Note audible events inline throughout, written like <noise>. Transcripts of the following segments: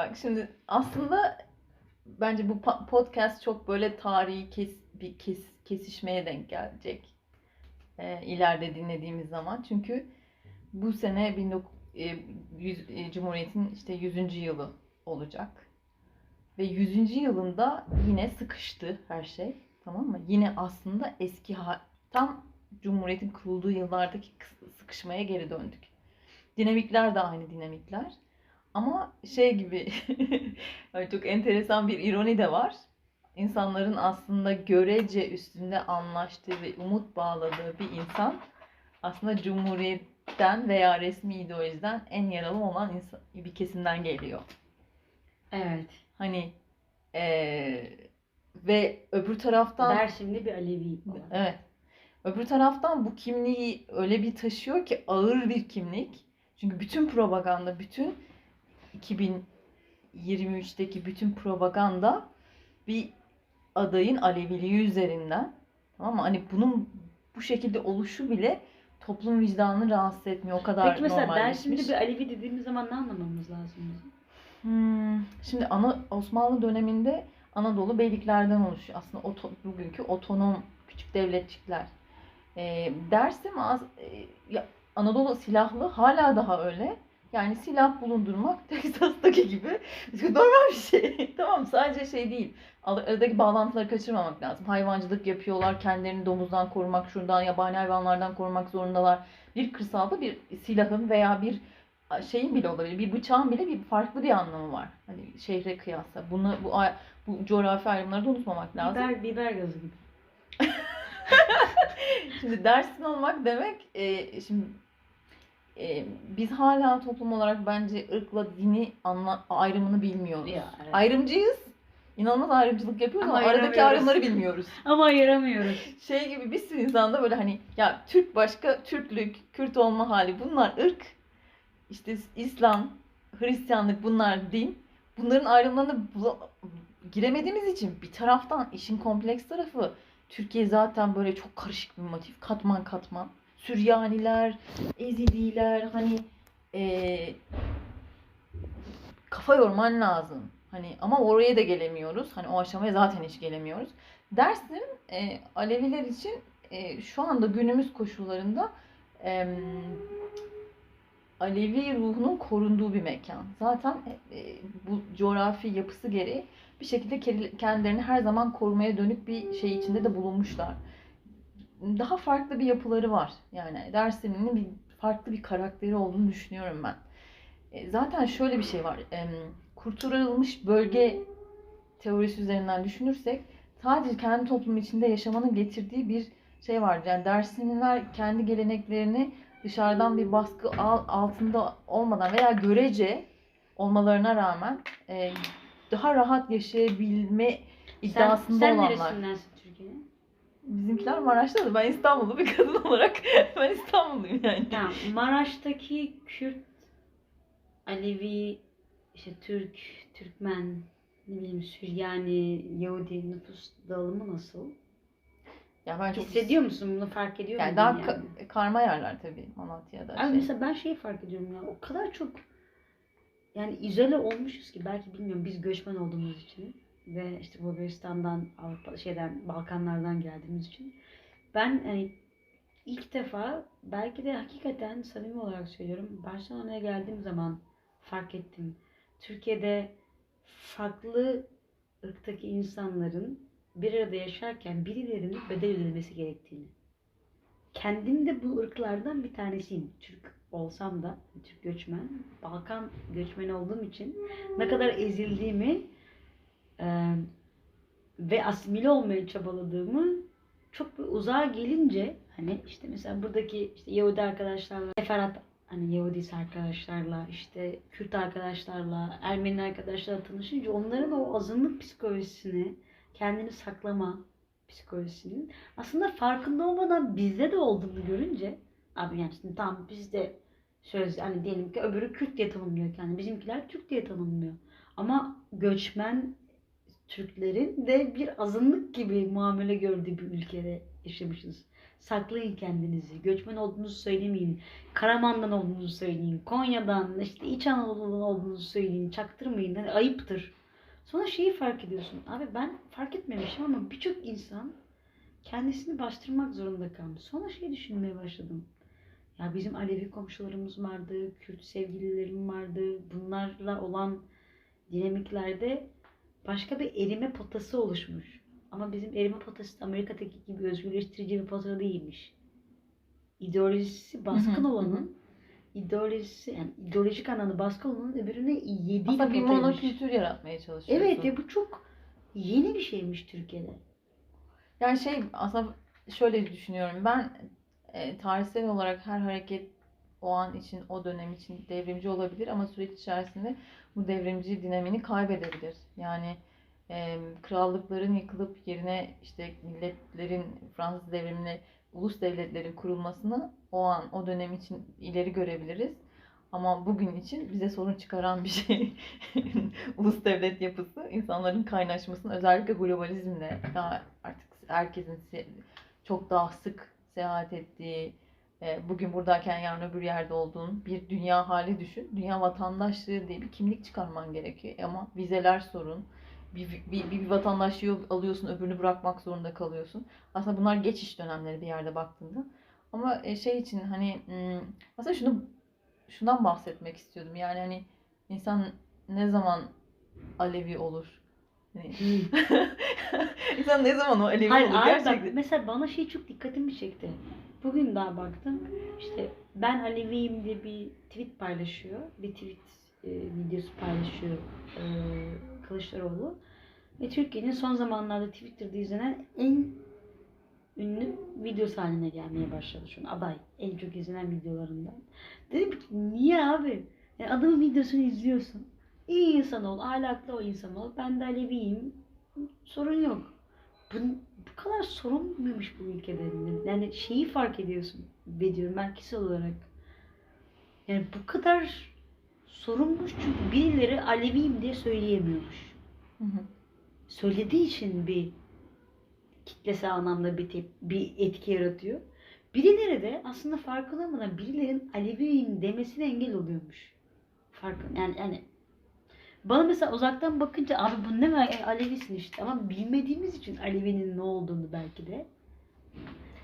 bak şimdi aslında bence bu podcast çok böyle tarihi kes, bir kes, kesişmeye denk gelecek. Ee, ileride dinlediğimiz zaman. Çünkü bu sene 19, e, e, Cumhuriyet'in işte 100. yılı olacak. Ve 100. yılında yine sıkıştı her şey. Tamam mı? Yine aslında eski tam Cumhuriyet'in kurulduğu yıllardaki sıkışmaya geri döndük. Dinamikler de aynı dinamikler. Ama şey gibi <laughs> yani çok enteresan bir ironi de var. İnsanların aslında görece üstünde anlaştığı ve umut bağladığı bir insan aslında Cumhuriyet'ten veya resmi ideolojiden en yaralı olan insan, bir kesimden geliyor. Evet. Hani eee, ve öbür taraftan Dersim'de bir Alevi olan. Evet. Öbür taraftan bu kimliği öyle bir taşıyor ki ağır bir kimlik. Çünkü bütün propaganda, bütün 2023'teki bütün propaganda bir adayın Aleviliği üzerinden. Tamam mı? Hani bunun bu şekilde oluşu bile toplum vicdanını rahatsız etmiyor. O kadar Peki mesela normalleşmiş. Dersim'de bir Alevi dediğimiz zaman ne anlamamız lazım? Hmm, şimdi ana, Osmanlı döneminde Anadolu beyliklerden oluşuyor. Aslında oto, bugünkü otonom küçük devletçikler. Ee, Dersim az, e, ya, Anadolu silahlı hala daha öyle. Yani silah bulundurmak <laughs> Teksas'taki gibi <laughs> normal bir şey. <laughs> tamam sadece şey değil. Aradaki bağlantıları kaçırmamak lazım. Hayvancılık yapıyorlar. Kendilerini domuzdan korumak, şuradan yabani hayvanlardan korumak zorundalar. Bir kırsalda bir silahın veya bir şeyin bile olabilir. Bir bıçağın bile bir farklı bir anlamı var. Hani şehre kıyasla. Bunu bu bu coğrafi ayrımları da unutmamak lazım. Biber, biber gazı gibi. Şimdi dersin olmak demek e, şimdi e, biz hala toplum olarak bence ırkla dini anla, ayrımını bilmiyoruz. Ya, evet. Ayrımcıyız. İnanılmaz ayrımcılık yapıyoruz ama, Ama aradaki ayrımları bilmiyoruz. <laughs> Ama ayıramıyoruz. Şey gibi bir sürü insanda böyle hani ya Türk başka, Türklük, Kürt olma hali bunlar ırk. İşte İslam, Hristiyanlık bunlar din. Bunların ayrımlarını bula- giremediğimiz için bir taraftan işin kompleks tarafı Türkiye zaten böyle çok karışık bir motif. Katman katman. Süryaniler, Ezidiler hani eee, kafa yorman lazım. Hani ama oraya da gelemiyoruz. Hani o aşamaya zaten hiç gelemiyoruz. Dersim e, Aleviler için e, şu anda günümüz koşullarında em, Alevi ruhunun korunduğu bir mekan. Zaten e, bu coğrafi yapısı gereği bir şekilde ke- kendilerini her zaman korumaya dönük bir şey içinde de bulunmuşlar. Daha farklı bir yapıları var. Yani Dersim'in bir farklı bir karakteri olduğunu düşünüyorum ben. E, Zaten şöyle bir şey var. Kurtarılmış bölge teorisi üzerinden düşünürsek sadece kendi toplumu içinde yaşamanın getirdiği bir şey var. Yani Dersimliler kendi geleneklerini dışarıdan bir baskı al- altında olmadan veya görece olmalarına rağmen e, daha rahat yaşayabilme iddiasında sen, sen olanlar. neresindensin Türkiye'nin? Bizimkiler Maraş'ta da ben İstanbullu bir kadın <laughs> olarak <laughs> ben İstanbulluyum yani. Tamam. Maraş'taki Kürt, Alevi, işte Türk, Türkmen, ne bileyim Süryani, Yahudi nüfus dağılımı nasıl? Ya ben çok Hissediyor musun bunu fark ediyor yani musun? daha yani? ka- karma yerler tabii Malatya'da. Abi şey. mesela ben şeyi fark ediyorum ya o kadar çok yani izole olmuşuz ki belki bilmiyorum biz göçmen olduğumuz için ve işte Bulgaristan'dan Avrupa şeyden Balkanlardan geldiğimiz için ben hani ilk defa belki de hakikaten samimi olarak söylüyorum Barcelona'ya geldiğim zaman fark ettim. Türkiye'de farklı ırktaki insanların bir arada yaşarken birilerinin bedel ödemesi gerektiğini. Kendim de bu ırklardan bir tanesiyim. Türk olsam da, Türk göçmen, Balkan göçmeni olduğum için ne kadar ezildiğimi ve asimile olmaya çabaladığımı çok bir uzağa gelince hani işte mesela buradaki işte Yahudi arkadaşlarla, Seferat hani Yahudisi arkadaşlarla, işte Kürt arkadaşlarla, Ermeni arkadaşlarla tanışınca onların o azınlık psikolojisini, kendini saklama psikolojisinin aslında farkında olmadan bizde de olduğunu görünce abi yani şimdi tamam bizde söz hani diyelim ki öbürü Kürt diye tanımlıyor kendini. Bizimkiler Türk diye tanımlıyor. Ama göçmen Türklerin de bir azınlık gibi muamele gördüğü bir ülkede yaşamışız. Saklayın kendinizi. Göçmen olduğunuzu söylemeyin. Karaman'dan olduğunuzu söyleyin. Konya'dan, işte İç Anadolu'dan olduğunuzu söyleyin. Çaktırmayın. Hani ayıptır. Sonra şeyi fark ediyorsun. Abi ben fark etmemişim ama birçok insan kendisini bastırmak zorunda kalmış. Sonra şey düşünmeye başladım. Ya bizim Alevi komşularımız vardı, Kürt sevgililerim vardı. Bunlarla olan dinamiklerde başka bir erime potası oluşmuş. Ama bizim erime potası da Amerika'daki gibi özgürleştirici bir pota değilmiş. İdeolojisi baskın olanın ideolojisi yani ideolojik anlamda baskın olanın öbürüne yediği Aslında bir monokültür yaratmaya çalışıyorsun. Evet ya bu çok yeni bir şeymiş Türkiye'de. Yani şey aslında şöyle düşünüyorum ben e, tarihsel olarak her hareket o an için o dönem için devrimci olabilir ama süreç içerisinde bu devrimci dinamini kaybedebilir. Yani e, krallıkların yıkılıp yerine işte milletlerin Fransız devrimine ulus devletlerin kurulmasını o an o dönem için ileri görebiliriz. Ama bugün için bize sorun çıkaran bir şey <laughs> ulus devlet yapısı, insanların kaynaşmasını özellikle globalizmle daha artık herkesin çok daha sık seyahat ettiği, bugün buradayken yarın öbür yerde olduğun bir dünya hali düşün. Dünya vatandaşlığı diye bir kimlik çıkarman gerekiyor ama vizeler sorun. Bir, bir, bir vatandaşlığı alıyorsun öbürünü bırakmak zorunda kalıyorsun. Aslında bunlar geçiş dönemleri bir yerde baktığında. Ama e, şey için hani hmm, aslında şunu şundan bahsetmek istiyordum. Yani hani insan ne zaman Alevi olur? Hani, <laughs> insan ne zaman o Alevi Hayır, olur bak, gerçekten? mesela bana şey çok dikkatimi çekti. Bugün daha baktım. İşte ben Aleviyim diye bir tweet paylaşıyor. Bir tweet e, videosu paylaşıyor e, Kılıçdaroğlu. Ve Türkiye'nin son zamanlarda Twitter'da izlenen en ünlü videosu haline gelmeye başladı şu an. Aday. En çok izlenen videolarından. Dedim ki niye abi? Yani adamın videosunu izliyorsun. İyi insan ol, ahlaklı o insan ol. Ben de Aleviyim. Sorun yok. Bu, bu kadar sorun muymuş bu ülkede? Yani şeyi fark ediyorsun. Ve diyorum ben kişisel olarak. Yani bu kadar sorunmuş çünkü birileri Aleviyim diye söyleyemiyormuş. Hı hı. Söylediği için bir kitlesel anlamda bir, tep- bir etki yaratıyor. Birileri de aslında farkında olmadan birilerin Aleviyim demesine engel oluyormuş. Farkın yani yani bana mesela uzaktan bakınca abi bu ne var E, Alevisin işte ama bilmediğimiz için Alevi'nin ne olduğunu belki de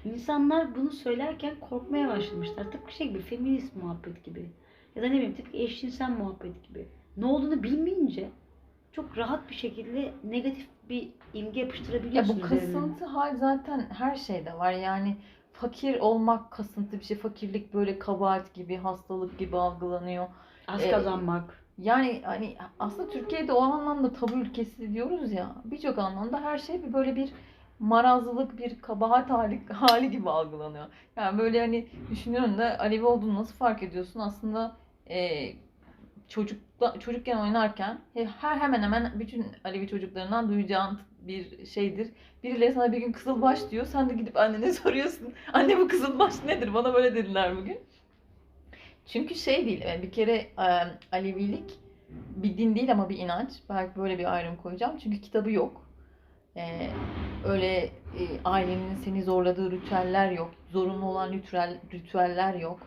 insanlar bunu söylerken korkmaya başlamışlar. Tıpkı şey gibi feminist muhabbet gibi ya da ne bileyim tıpkı eşcinsel muhabbet gibi. Ne olduğunu bilmeyince çok rahat bir şekilde negatif bir imge Ya yapıştırabiliyorsun bu üzerine. kasıntı hal zaten her şeyde var. Yani fakir olmak kasıntı bir şey. Fakirlik böyle kabahat gibi, hastalık gibi algılanıyor. Az e, kazanmak. Yani hani aslında Türkiye'de o anlamda tabu ülkesi diyoruz ya. Birçok anlamda her şey bir böyle bir marazlılık, bir kabahat hali, <laughs> hali gibi algılanıyor. Yani böyle hani düşünüyorum da Alevi olduğunu nasıl fark ediyorsun? Aslında e, çocukla, çocukken oynarken he- her hemen hemen bütün Alevi çocuklarından duyacağın bir şeydir. Birileri sana bir gün kızılbaş diyor. Sen de gidip annene <laughs> soruyorsun. Anne bu kızılbaş nedir? Bana böyle dediler bugün. Çünkü şey değil. yani Bir kere e, Alevilik bir din değil ama bir inanç. Belki böyle bir ayrım koyacağım. Çünkü kitabı yok. E, öyle e, ailenin seni zorladığı ritüeller yok. Zorunlu olan ritüel, ritüeller yok.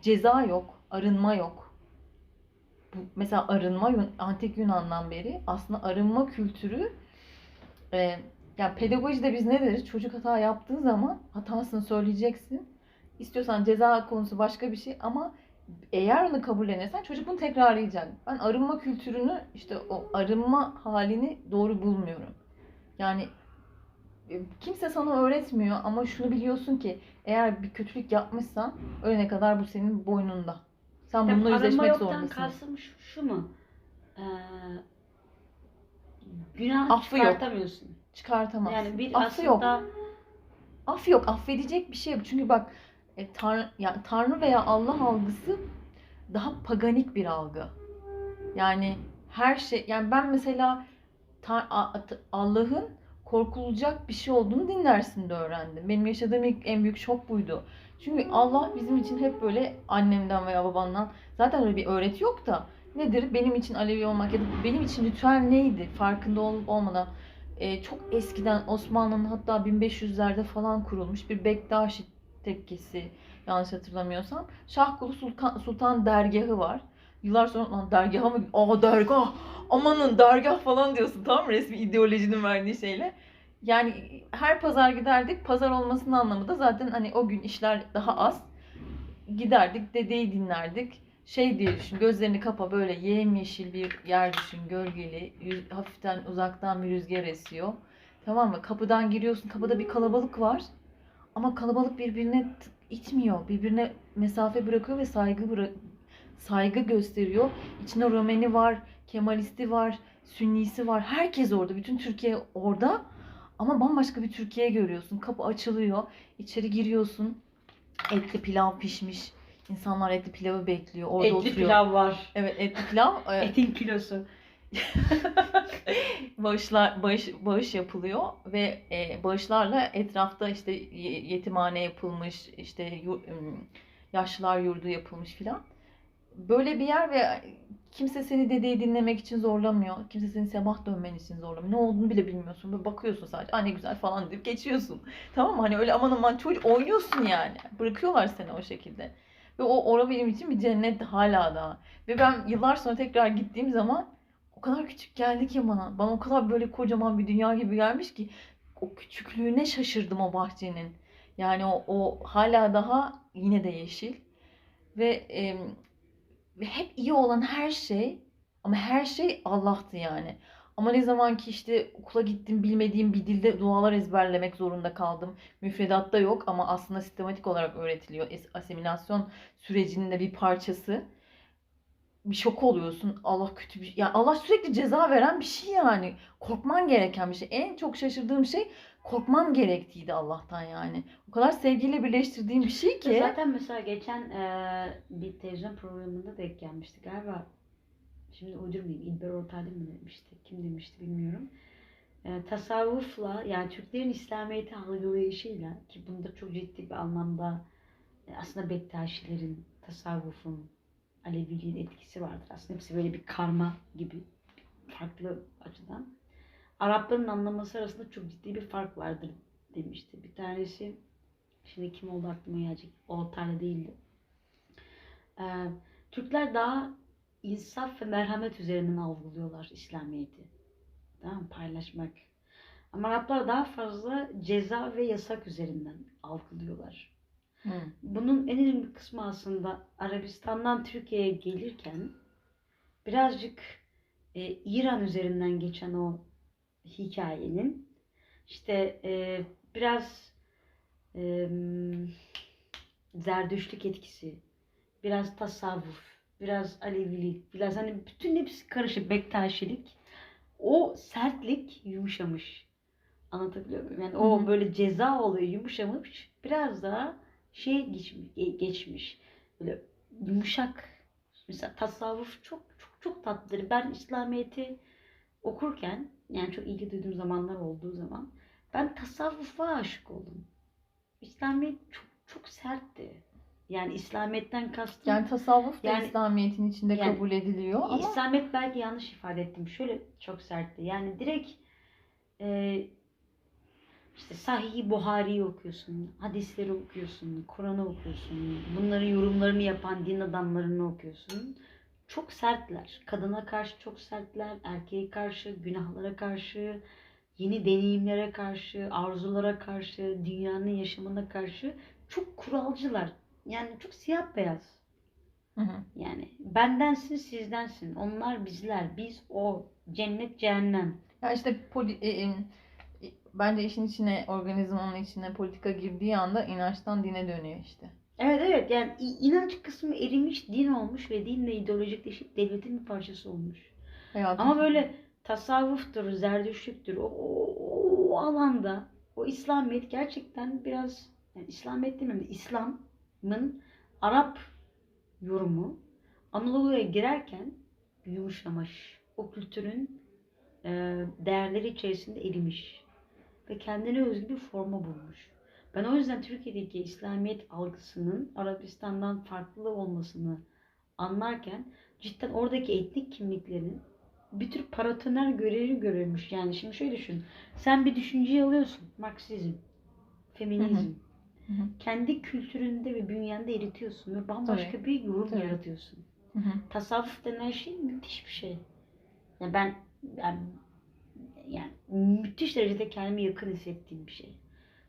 Ceza yok. Arınma yok. Bu, mesela arınma antik Yunan'dan beri aslında arınma kültürü e, yani pedagojide biz ne deriz? Çocuk hata yaptığı zaman hatasını söyleyeceksin. İstiyorsan ceza konusu başka bir şey ama eğer onu kabullenirsen çocuk bunu tekrarlayacak. Ben arınma kültürünü işte o arınma halini doğru bulmuyorum. Yani e, kimse sana öğretmiyor ama şunu biliyorsun ki eğer bir kötülük yapmışsan ölene kadar bu senin boynunda. Sen Ya bununla arınma yüzleşmek zorundasın. kastım şu, şu mu? Ee, günah Affı yok. çıkartamıyorsun. Çıkartamazsın. Yani bir Affı yok. aslında Af yok, affedecek bir şey yok. Çünkü bak e, Tanrı, ya, Tanrı veya Allah algısı daha paganik bir algı. Yani her şey, yani ben mesela Allah'ın korkulacak bir şey olduğunu din dersinde öğrendim. Benim yaşadığım ilk en büyük şok buydu. Çünkü Allah bizim için hep böyle annemden veya babamdan zaten öyle bir öğreti yok da nedir benim için Alevi olmak ya da benim için ritüel neydi farkında ol- olmadan e, çok eskiden Osmanlı'nın hatta 1500'lerde falan kurulmuş bir Bektaşi tekkesi yanlış hatırlamıyorsam. Şahkulu Sultan, Sultan dergahı var. Yıllar sonra lan dergaha mı? Aa dergah! Amanın dergah falan diyorsun tamam mı? Resmi ideolojinin verdiği şeyle. Yani her pazar giderdik. Pazar olmasının anlamı da zaten hani o gün işler daha az. Giderdik, dedeyi dinlerdik. Şey diye düşün, gözlerini kapa böyle yemyeşil bir yer düşün, gölgeli. yüz- hafiften uzaktan bir rüzgar esiyor. Tamam mı? Kapıdan giriyorsun, kapıda bir kalabalık var. Ama kalabalık birbirine itmiyor. Birbirine mesafe bırakıyor ve saygı bıra- saygı gösteriyor. İçinde Romeni var, Kemalisti var, Sünnisi var. Herkes orada. Bütün Türkiye orada. Ama bambaşka bir Türkiye görüyorsun. Kapı açılıyor. İçeri giriyorsun. Etli pilav pişmiş. İnsanlar etli pilavı bekliyor. Orada Etli oturuyor. pilav var. Evet etli pilav. e, <laughs> Etin kilosu. <laughs> bağışlar bağış bağış yapılıyor ve e, bağışlarla etrafta işte ye- yetimhane yapılmış, işte yaşlılar yurdu yapılmış filan. Böyle bir yer ve kimse seni dedeyi dinlemek için zorlamıyor. Kimse seni sabah dönmen için zorlamıyor. Ne olduğunu bile bilmiyorsun. Böyle bakıyorsun sadece. Aa güzel falan deyip geçiyorsun. <laughs> Tamam mı? Hani öyle aman aman çocuk oynuyorsun yani. Bırakıyorlar seni o şekilde. Ve o orada benim için bir cennet hala daha. Ve ben yıllar sonra tekrar gittiğim zaman kadar küçük geldi ki bana. Bana o kadar böyle kocaman bir dünya gibi gelmiş ki o küçüklüğüne şaşırdım o bahçenin. Yani o, o hala daha yine de yeşil. Ve, ve hep iyi olan her şey ama her şey Allah'tı yani. Ama ne zaman ki işte okula gittim bilmediğim bir dilde dualar ezberlemek zorunda kaldım. Müfredatta yok ama aslında sistematik olarak öğretiliyor. Asimilasyon sürecinin de bir parçası bir şok oluyorsun. Allah kötü bir Ya Allah sürekli ceza veren bir şey yani. Korkman gereken bir şey. En çok şaşırdığım şey korkmam gerektiğiydi Allah'tan yani. O kadar sevgiyle birleştirdiğim bir şey ki. Zaten mesela geçen e, bir televizyon programında denk gelmişti galiba. Şimdi uydurmayayım. İlber Ortaylı mı demişti? Kim demişti bilmiyorum. E, tasavvufla yani Türklerin İslamiyet'i algılayışıyla ki bunda çok ciddi bir anlamda e, aslında Bektaşilerin, tasavvufun, Aleviliğin etkisi vardır. Aslında hepsi böyle bir karma gibi farklı açıdan. Arapların anlaması arasında çok ciddi bir fark vardır demişti. Bir tanesi Şimdi kim oldu aklıma gelecek. O tane değildi. Ee, Türkler daha insaf ve merhamet üzerinden algılıyorlar İslamiyet'i. Tamam? Paylaşmak. Ama Araplar daha fazla ceza ve yasak üzerinden algılıyorlar. Hı. Bunun en önemli kısmı aslında Arabistan'dan Türkiye'ye gelirken birazcık e, İran üzerinden geçen o hikayenin işte e, biraz e, zerdüşlük etkisi, biraz tasavvuf, biraz Alevilik, biraz hani bütün hepsi karışık Bektaşilik. O sertlik yumuşamış. Anlatabiliyor muyum? Yani o Hı hı. böyle ceza olayı yumuşamış. Biraz daha şey geçmiş, ge- geçmiş. Böyle yumuşak. Mesela tasavvuf çok çok çok tatlıdır. Ben İslamiyet'i okurken yani çok ilgi duyduğum zamanlar olduğu zaman ben tasavvufa aşık oldum. İslamiyet çok çok sertti. Yani İslamiyet'ten kastım Yani tasavvuf da Yani- İslamiyet'in içinde yani kabul ediliyor ama İslamiyet belki yanlış ifade ettim. Şöyle çok sertti. Yani direkt e, işte Sahih-i Buhari'yi okuyorsun, hadisleri okuyorsun, Kur'an'ı okuyorsun, bunların yorumlarını yapan din adamlarını okuyorsun. Çok sertler. Kadına karşı çok sertler, erkeğe karşı, günahlara karşı, yeni deneyimlere karşı, arzulara karşı, dünyanın yaşamına karşı çok kuralcılar. Yani çok siyah beyaz. Hı hı. Yani bendensin sizdensin. Onlar bizler. Biz o. Cennet cehennem. Ya işte poli, e, e, bence işin içine organizmanın içine politika girdiği anda inançtan dine dönüyor işte. Evet evet yani inanç kısmı erimiş din olmuş ve dinle ideolojikleşip devletin bir parçası olmuş. Hayatın Ama böyle tasavvuftur, zerdüşlüktür o, o, o alanda o İslamiyet gerçekten biraz yani İslamiyet demeyeyim de İslam'ın Arap yorumu Anadolu'ya girerken yumuşamış. O kültürün e, değerleri içerisinde erimiş. Ve kendine özgü bir forma bulmuş. Ben o yüzden Türkiye'deki İslamiyet algısının Arabistan'dan farklı olmasını anlarken cidden oradaki etnik kimliklerin bir tür paratoner görevi görülmüş. Yani şimdi şöyle düşün. Sen bir düşünceyi alıyorsun. Marksizm, feminizm. Hı hı. Kendi kültüründe ve bünyende eritiyorsun ve bambaşka bir yorum Tabii. yaratıyorsun. Hı hı. Tasavvuf denen şey müthiş bir şey. Yani ben yani, yani müthiş derecede kendime yakın hissettiğim bir şey.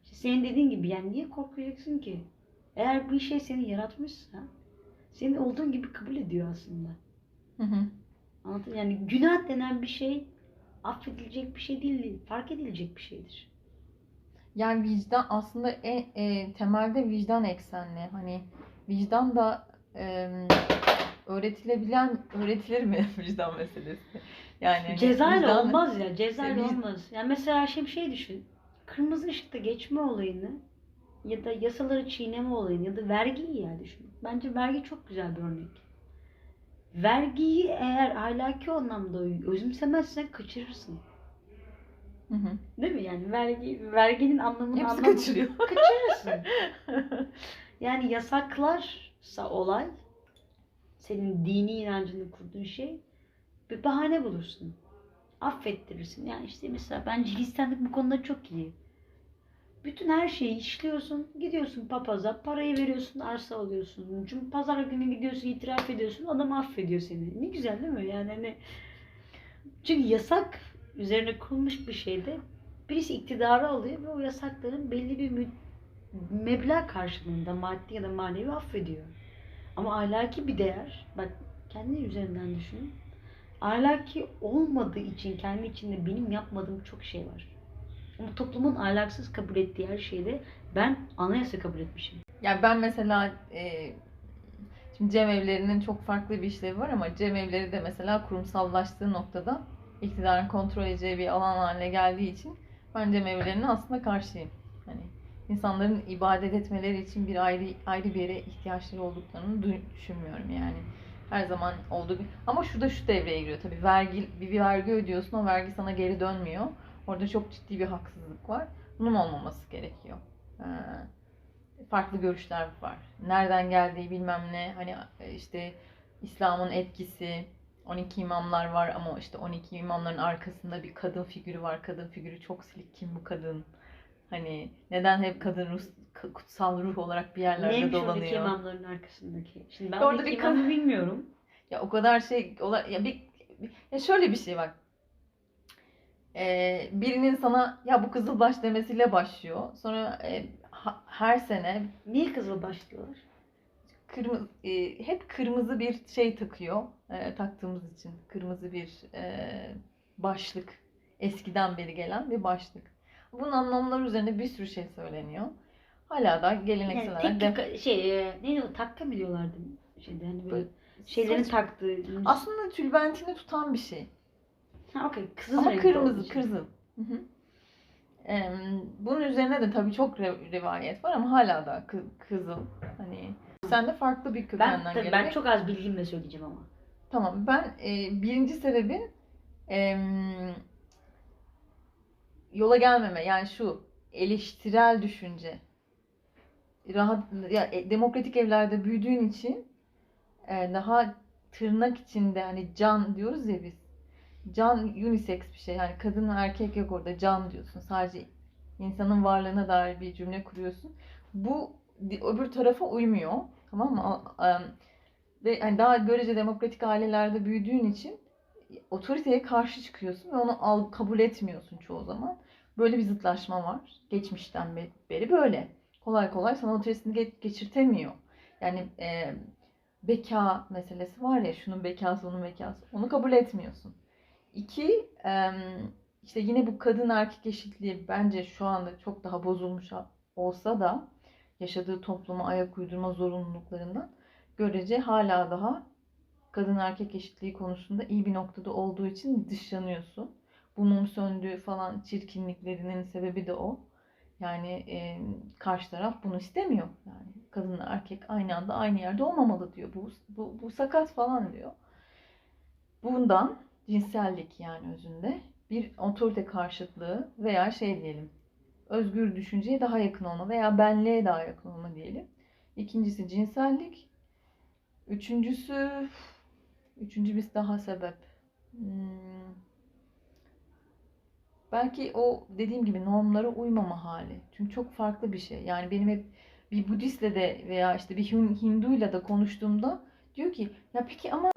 İşte senin dediğin gibi yani niye korkacaksın ki? Eğer bir şey seni yaratmışsa senin olduğun gibi kabul ediyor aslında. Hı hı. Anladın? Yani günah denen bir şey affedilecek bir şey değil, fark edilecek bir şeydir. Yani vicdan aslında en e, temelde vicdan eksenli. Hani vicdan da e, öğretilebilen, öğretilir mi <laughs> vicdan meselesi? Yani Cezayla olmaz ya, cezayla biz- olmaz. Yani mesela şey bir şey düşün. Kırmızı ışıkta geçme olayını ya da yasaları çiğneme olayını ya da vergiyi ya düşün. Bence vergi çok güzel bir örnek. Vergiyi eğer ahlaki anlamda özümsemezsen kaçırırsın. Hı hı. Değil mi? Yani vergi verginin anlamını Hepsi anlam- kaçırıyor. <laughs> kaçırırsın. Yani yasaklarsa olay senin dini inancını kurduğun şey bir bahane bulursun. Affettirirsin. Yani işte mesela bence Hristiyanlık bu konuda çok iyi. Bütün her şeyi işliyorsun. Gidiyorsun papaza, parayı veriyorsun, arsa alıyorsun. Çünkü pazar günü gidiyorsun, itiraf ediyorsun, adam affediyor seni. Ne güzel değil mi? Yani hani çünkü yasak üzerine kurulmuş bir şeyde birisi iktidarı alıyor ve o yasakların belli bir meblağ karşılığında maddi ya da manevi affediyor. Ama ahlaki bir değer, bak kendi üzerinden düşün. Ahlaki olmadığı için kendi içinde benim yapmadığım çok şey var. Ama toplumun ahlaksız kabul ettiği her şeyde ben anayasa kabul etmişim. Yani ben mesela e, şimdi cemevlerinin çok farklı bir işlevi var ama cemevleri de mesela kurumsallaştığı noktada iktidarın kontrol edeceği bir alan haline geldiği için ben cemevlerine aslında karşıyım. Hani insanların ibadet etmeleri için bir ayrı ayrı bir yere ihtiyaçları olduklarını du- düşünmüyorum yani. Her zaman olduğu gibi. Ama şurada şu devreye giriyor tabii. Vergi, bir, vergi ödüyorsun o vergi sana geri dönmüyor. Orada çok ciddi bir haksızlık var. Bunun olmaması gerekiyor. Ee, farklı görüşler var. Nereden geldiği bilmem ne. Hani e, işte İslam'ın etkisi, 12 imamlar var ama işte 12 imamların arkasında bir kadın figürü var. Kadın figürü çok silik. Kim bu kadın? Hani neden hep kadın kutsal ruh olarak bir yerlerde Neymiş oradaki dolanıyor? imamların arkasındaki? Şimdi ben Orada oradaki bir imamı bilmiyorum. <laughs> Ya o kadar şey ola ya bir ya şöyle bir şey bak. Ee, birinin sana ya bu kızılbaş demesiyle başlıyor. Sonra e, ha- her sene Niye kızıl başlıyorlar? kırmızı e, hep kırmızı bir şey takıyor e, taktığımız için kırmızı bir e, başlık eskiden beri gelen bir başlık. Bunun anlamları üzerine bir sürü şey söyleniyor. Hala da geleneksel Yani olarak tek de- şey e, neydi o takka mı diyorlardı şeyde hani böyle Böyle şeylerin saç- taktığı. aslında tülbentini tutan bir şey. Ha okey kızıl Ama kırmızı, kızıl. Hı hı. Em, bunun üzerine de tabii çok rivayet var ama hala da kı- kızıl. Hani sen de farklı bir Ben kökenden ben gelerek- çok az bilgimle söyleyeceğim ama. Tamam ben e, birinci sebebin em, yola gelmeme yani şu eleştirel düşünce. Rahat ya e, demokratik evlerde büyüdüğün için e, daha tırnak içinde hani can diyoruz ya biz. Can unisex bir şey. Yani kadın erkek yok orada can diyorsun. Sadece insanın varlığına dair bir cümle kuruyorsun. Bu öbür tarafa uymuyor. Tamam mı? Ve hani daha görece demokratik ailelerde büyüdüğün için otoriteye karşı çıkıyorsun ve onu al, kabul etmiyorsun çoğu zaman. Böyle bir zıtlaşma var. Geçmişten be- beri böyle. Kolay kolay sana otoritesini ge- geçirtemiyor. Yani e, beka meselesi var ya şunun bekası onun bekası. Onu kabul etmiyorsun. İki em, işte yine bu kadın erkek eşitliği bence şu anda çok daha bozulmuş olsa da yaşadığı topluma ayak uydurma zorunluluklarından görece hala daha kadın erkek eşitliği konusunda iyi bir noktada olduğu için dışlanıyorsun. Bu mum söndüğü falan çirkinliklerinin sebebi de o. Yani e, karşı taraf bunu istemiyor. Yani kadınla erkek aynı anda aynı yerde olmamalı diyor. Bu, bu, bu sakat falan diyor. Bundan cinsellik yani özünde bir otorite karşıtlığı veya şey diyelim özgür düşünceye daha yakın olma veya benliğe daha yakın olma diyelim. İkincisi cinsellik. Üçüncüsü, üçüncü bir daha sebep. Hmm. Belki o dediğim gibi normlara uymama hali. Çünkü çok farklı bir şey. Yani benim hep bir Budistle de veya işte bir Hin- Hinduyla da konuştuğumda diyor ki ya peki ama